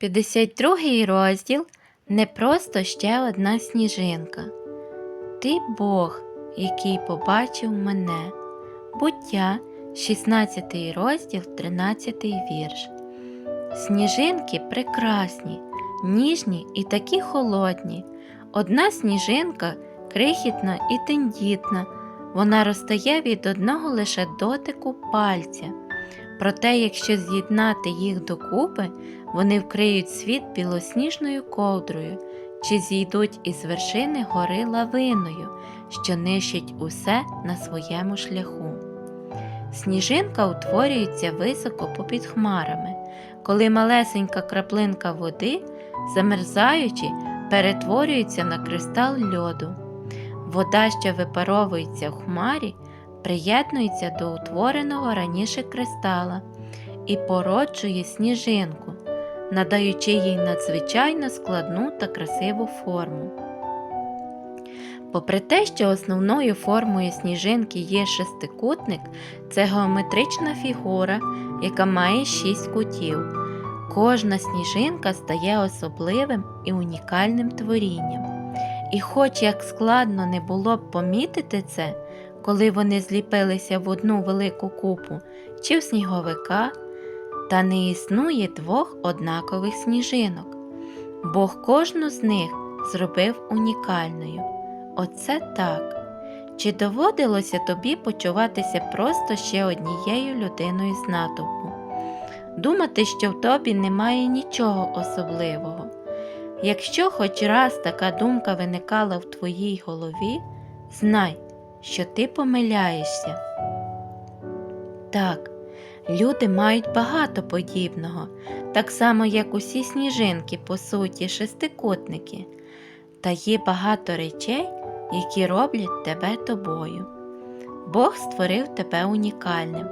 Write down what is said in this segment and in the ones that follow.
52 розділ не просто ще одна сніжинка. Ти Бог, який побачив мене. Буття, 16 розділ, 13 вірш. Сніжинки прекрасні, ніжні і такі холодні. Одна сніжинка крихітна і тендітна. Вона розтає від одного лише дотику пальця. Проте, якщо з'єднати їх докупи, вони вкриють світ білосніжною ковдрою чи зійдуть із вершини гори лавиною, що нищить усе на своєму шляху. Сніжинка утворюється високо попід хмарами, коли малесенька краплинка води, замерзаючи, перетворюється на кристал льоду. Вода, що випаровується в хмарі, приєднується до утвореного раніше кристала і породжує сніжинку, надаючи їй надзвичайно складну та красиву форму. Попри те, що основною формою сніжинки є шестикутник, це геометрична фігура, яка має шість кутів. Кожна сніжинка стає особливим і унікальним творінням. І хоч як складно не було б помітити це, коли вони зліпилися в одну велику купу чи в сніговика, та не існує двох однакових сніжинок. Бог кожну з них зробив унікальною. Оце так. Чи доводилося тобі почуватися просто ще однією людиною з натовпу? Думати, що в тобі немає нічого особливого. Якщо хоч раз така думка виникала в твоїй голові, знай, що ти помиляєшся. Так, люди мають багато подібного, так само, як усі сніжинки, по суті, шестикутники, та є багато речей, які роблять тебе тобою. Бог створив тебе унікальним.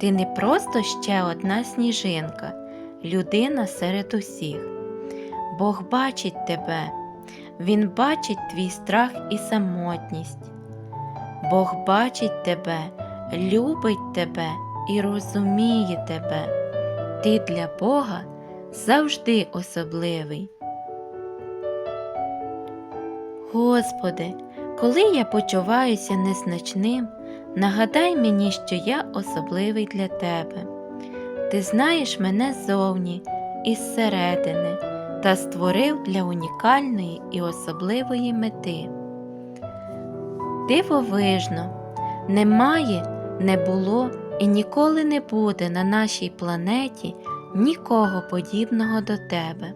Ти не просто ще одна сніжинка, людина серед усіх. Бог бачить тебе, Він бачить твій страх і самотність. Бог бачить тебе, любить тебе і розуміє тебе. Ти для Бога завжди особливий. Господи, коли я почуваюся незначним, нагадай мені, що я особливий для Тебе. Ти знаєш мене ззовні і зсередини та створив для унікальної і особливої мети. Дивовижно, немає, не було і ніколи не буде на нашій планеті нікого подібного до тебе.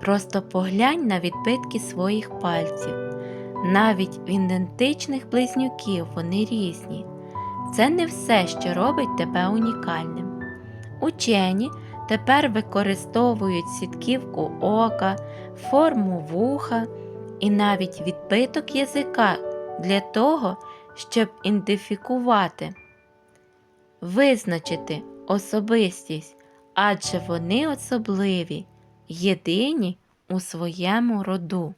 Просто поглянь на відбитки своїх пальців. Навіть в ідентичних близнюків вони різні. Це не все, що робить тебе унікальним. Учені тепер використовують сітківку ока, форму вуха і навіть відбиток язика для того, щоб ідентифікувати, визначити особистість, адже вони особливі, єдині у своєму роду.